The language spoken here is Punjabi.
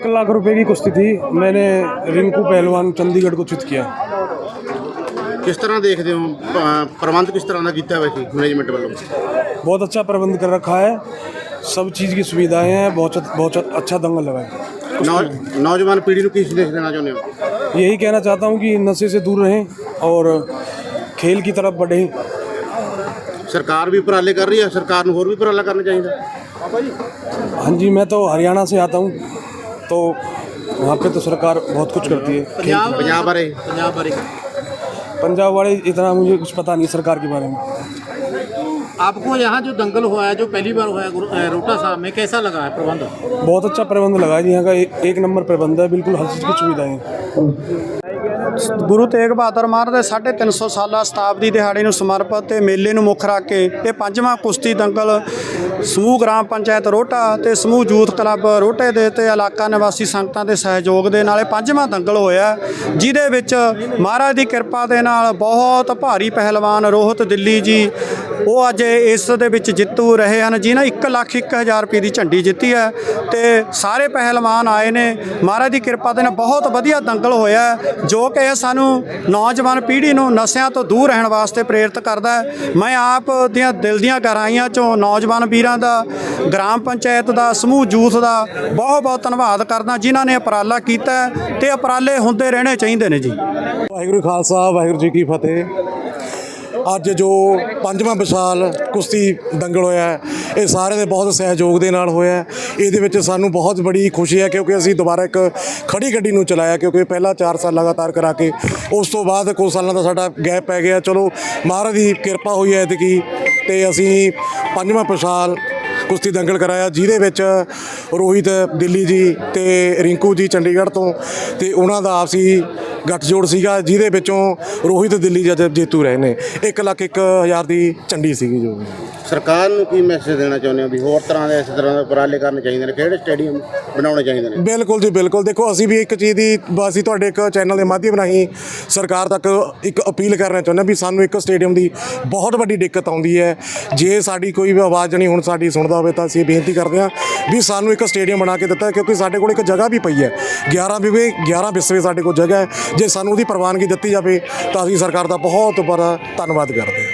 एक लाख रुपए की कुश्ती थी मैंने रिंकू पहलवान चंडीगढ़ को चित किया ਕਿਸ ਤਰ੍ਹਾਂ ਦੇਖਦੇ ਹੋ ਪ- ਪ੍ਰਬੰਧ ਕਿਸ ਤਰ੍ਹਾਂ ਦਾ ਕੀਤਾ ਹੋਇਆ ਸੀ ਮੈਨੇਜਮੈਂਟ ਵੱਲੋਂ बहुत अच्छा प्रबंध कर रखा है सब चीज़ की सुविधाएं हैं बहुत बहुत अच्छा दंगल लगा है ਨੌ- ਨੌਜਵਾਨ ਪੀੜ੍ਹੀ ਨੂੰ ਕੀ ਸੰਦੇਸ਼ ਦੇਣਾ ਚਾਹੁੰਦੇ ਹੋ यही कहना चाहता हूँ कि नशे से दूर रहें और खेल की तरफ बढ़ें ਸਰਕਾਰ ਵੀ ਉਪਰਾਲੇ ਕਰ ਰਹੀ ਹੈ ਸਰਕਾਰ ਨੂੰ ਹੋਰ ਵੀ ਉਪਰਾਲਾ ਕਰਨਾ ਚਾਹੀਦਾ हाँ जी मैं तो हरियाणा से आता हूँ तो वहाँ पे तो सरकार बहुत कुछ करती है। पंजाब पंजाब वाले? इतना मुझे कुछ पता नहीं सरकार के बारे में। आपको यहाँ जो दंगल हुआ है जो पहली बार हुआ है रोटा साहब में कैसा लगा है प्रबंध? बहुत अच्छा प्रबंध लगा है। यहाँ का एक नंबर प्रबंध है। बिल्कुल हर चीज़ की सुविधाएँ ਗੁਰੂ ਤੇਗ ਬਹਾਦਰ ਮਹਾਰਾਜ ਦੇ 350 ਸਾਲਾ ਸ਼ਤਾਬਦੀ ਦਿਹਾੜੇ ਨੂੰ ਸਮਰਪਿਤ ਤੇ ਮੇਲੇ ਨੂੰ ਮੁੱਖ ਰੱਖ ਕੇ ਇਹ ਪੰਜਵਾਂ ਕੁਸ਼ਤੀ ਦੰਗਲ ਸਮੂਹ ਗ੍ਰਾਮ ਪੰਚਾਇਤ ਰੋਟਾ ਤੇ ਸਮੂਹ ਯੂਥ ਕਲੱਬ ਰੋਟੇ ਦੇ ਤੇ ਇਲਾਕਾ ਨਿਵਾਸੀ ਸੰਗਤਾਂ ਦੇ ਸਹਿਯੋਗ ਦੇ ਨਾਲ ਇਹ ਪੰਜਵਾਂ ਦੰਗਲ ਹੋਇਆ, ਜਿਹਦੇ ਵਿੱਚ ਮਹਾਰਾਜ ਦੀ ਕਿਰਪਾ ਦੇ ਨਾਲ ਬਹੁਤ ਭਾਰੀ ਪਹਿਲਵਾਨ ਰੋਹਤ ਦਿੱਲੀ ਜੀ, ਉਹ ਅੱਜ ਇਸ ਦੇ ਵਿੱਚ ਜਿੱਤੂ ਰਹੇ ਹਨ, ਜਿਨ੍ਹਾਂ 1 ਲੱਖ 1000 ਰੁਪਏ ਦੀ ਝੰਡੀ ਜਿੱਤੀ ਹੈ ਤੇ ਸਾਰੇ ਪਹਿਲਵਾਨ ਆਏ ਨੇ। ਮਹਾਰਾਜ ਦੀ ਕਿਰਪਾ ਦੇ ਨਾਲ ਬਹੁਤ ਵਧੀਆ ਦੰਗਲ ਹੋਇਆ, ਜੋ ਕਿ ਇਹ ਸਾਨੂੰ ਨੌਜਵਾਨ ਪੀੜ੍ਹੀ ਨੂੰ ਨਸ਼ਿਆਂ ਤੋਂ ਦੂਰ ਰਹਿਣ ਵਾਸਤੇ ਪ੍ਰੇਰਿਤ ਕਰਦਾ ਹੈ। ਮੈਂ ਆਪ ਦੀਆਂ ਦਿਲ ਦੀਆਂ ਗਹਿਰਾਈਆਂ ਚੋਂ ਨੌਜਵਾਨ ਵੀਰਾਂ ਦਾ, ਗ੍ਰਾਮ ਪੰਚਾਇਤ ਦਾ, ਸਮੂਹ ਯੂਥ ਦਾ ਬਹੁਤ ਬਹੁਤ ਧੰਨਵਾਦ ਕਰਦਾ, ਜਿਨ੍ਹਾਂ ਨੇ ਉਪਰਾਲਾ ਕੀਤਾ ਹੈ ਤੇ ਉਪਰਾਲੇ ਹੁੰਦੇ ਰਹਿਣੇ ਚਾਹੀਦੇ ਨੇ ਜੀ। ਵਾਹਿਗੁਰੂ ਖਾਲਸਾ, ਵਾਹਿਗੁਰੂ ਜੀ ਕੀ ਫਤਿਹ। ਅੱਜ ਜੋ ਪੰਜਵਾਂ ਵਿਸ਼ਾਲ ਕੁਸ਼ਤੀ ਦੰਗਲ ਹੋਇਆ ਹੈ, ਇਹ ਸਾਰੇ ਦੇ ਬਹੁਤ ਸਹਿਯੋਗ ਦੇ ਨਾਲ ਹੋਇਆ ਹੈ। ਇਹਦੇ ਵਿੱਚ ਸਾਨੂੰ ਬਹੁਤ ਬੜੀ ਖੁਸ਼ੀ ਹੈ ਕਿਉਂਕਿ ਅਸੀਂ ਦੁਬਾਰਾ ਇੱਕ ਖੜੀ ਗੱਡੀ ਨੂੰ ਚਲਾਇਆ ਕਿਉਂਕਿ ਪਹਿਲਾਂ 4 ਸਾਲ ਲਗਾਤਾਰ ਕਰਾ ਕੇ ਉਸ ਤੋਂ ਬਾਅਦ ਕੁਝ ਸਾਲਾਂ ਦਾ ਸਾਡਾ ਗੈਪ ਪੈ ਗਿਆ ਚਲੋ ਮਹਾਰਾਜ ਦੀ ਕਿਰਪਾ ਹੋਈ ਹੈ ਐਤਕੀ ਤੇ ਅਸੀਂ ਪੰਜਵਾਂ ਵਿਸ਼ਾਲ ਕੁਸ਼ਤੀ ਦੰਗਲ ਕਰਾਇਆ ਜਿਹਦੇ ਵਿੱਚ ਰੋਹਿਤ ਦਿੱਲੀ ਜੀ ਤੇ ਰਿੰਕੂ ਜੀ ਚੰਡੀਗੜ੍ਹ ਤੋਂ ਤੇ ਉਹਨਾਂ ਦਾ ਆਪਸੀ ਗੱਠਜੋੜ ਸੀਗਾ ਜਿਹਦੇ ਵਿੱਚੋਂ ਰੋਹਿਤ ਦਿੱਲੀ ਜਦ ਜੇਤੂ ਰਹੇ ਨੇ। 1 ਲੱਖ 1000 ਦੀ ਚੰਡੀ ਸੀਗੀ ਜੋ ਸਰਕਾਰ ਨੂੰ ਕੀ ਮੈਸੇਜ ਦੇਣਾ ਚਾਹੁੰਦੇ ਹੋ ਵੀ ਹੋਰ ਤਰ੍ਹਾਂ ਦੇ ਇਸ ਤਰ੍ਹਾਂ ਦੇ ਉਪਰਾਲੇ ਕਰਨੇ ਚਾਹੀਦੇ ਨੇ? ਕਿਹੜੇ ਸਟੇਡੀਅਮ ਬਣਾਉਣੇ ਚਾਹੀਦੇ ਨੇ? ਬਿਲਕੁਲ ਜੀ ਬਿਲਕੁਲ। ਦੇਖੋ ਅਸੀਂ ਵੀ ਇੱਕ ਚੀਜ਼ ਦੀ ਅਸੀਂ ਤੁਹਾਡੇ ਇੱਕ ਚੈਨਲ ਦੇ ਮਾਧਿਅਮ ਰਾਹੀਂ ਸਰਕਾਰ ਤੱਕ ਇੱਕ ਅਪੀਲ ਕਰਨਾ ਚਾਹੁੰਦੇ ਹਾਂ ਵੀ ਸਾਨੂੰ ਇੱਕ ਸਟੇਡੀਅਮ ਦੀ ਬਹੁਤ ਵੱਡੀ ਦਿੱਕਤ ਆਉਂਦੀ ਹੈ। ਜੇ ਸਾਡੀ ਕੋਈ ਵੀ ਆਵਾਜ਼ ਨਹੀਂ ਹੁਣ ਸਾਡੀ ਸੁਣਦਾ ਹੋਵੇ ਤਾਂ ਅਸੀਂ ਬੇਨਤੀ ਕਰਦੇ ਹਾਂ ਵੀ ਸਾਨੂੰ ਇੱਕ ਸਟੇਡੀਅਮ ਬਣਾ ਕੇ ਦਿੱਤਾ ਕਿਉਂਕਿ ਸਾਡੇ ਕੋਲ ਇੱਕ ਜਗ੍ਹਾ ਵੀ ਪਈ ਹੈ। 11 ਵਿਵੇ 11 ਵਿਸਵੇ ਸਾਡੇ ਕੋਲ ਜਗ੍ਹਾ ਹੈ। ਜੇ ਸਾਨੂੰ ਉਹਦੀ ਪ੍ਰਵਾਨਗੀ ਦਿੱਤੀ ਜਾਵੇ ਤਾਂ ਅਸੀਂ ਸਰਕਾਰ ਦਾ ਬਹੁਤ ਬੜਾ ਧੰਨਵਾਦ ਕਰਦੇ ਹਾਂ।